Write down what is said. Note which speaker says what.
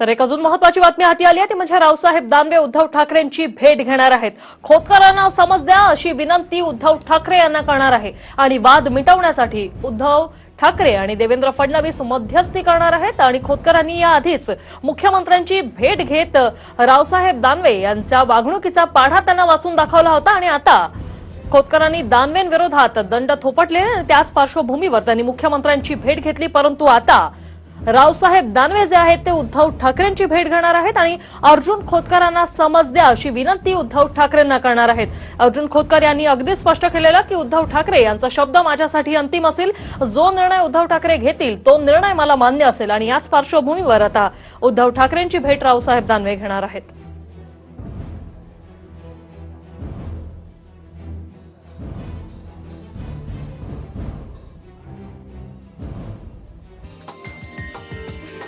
Speaker 1: तर एक अजून महत्वाची बातमी हाती आली आहे. ती म्हणजे रावसाहेब दानवे उद्धव ठाकरेंची भेट घेणार आहेत. खोतकरांना समज द्या अशी विनंती उद्धव ठाकरे यांना करणार आहे. आणि वाद मिटवण्यासाठी उद्धव ठाकरे आणि देवेंद्र फडणवीस मध्यस्थी करणार आहेत आणि खोतकरांनी याआधीच मुख्यमंत्र्यांची भेट घेत रावसाहेब दानवे यांच्या वागणुकीचा पाढा त्यांना वाचून दाखवला होता. आणि आता खोतकरांनी दानवेंविरोधात दंड थोपटले. आणि त्याच पार्श्वभूमीवर त्यांनी मुख्यमंत्र्यांची भेट घेतली. परंतु आता रावसाहेब दानवे जे आहेत ते उद्धव ठाकरेंची भेट घेणार आहेत आणि अर्जुन खोतकरांना समज द्या अशी विनंती उद्धव ठाकरेंना करणार आहेत. अर्जुन खोतकर यांनी अगदी स्पष्ट केलेलं की उद्धव ठाकरे यांचा शब्द माझ्यासाठी अंतिम असेल. जो निर्णय उद्धव ठाकरे घेतील तो निर्णय मला मान्य असेल. आणि याच पार्श्वभूमीवर आता उद्धव ठाकरेंची भेट रावसाहेब दानवे घेणार आहेत.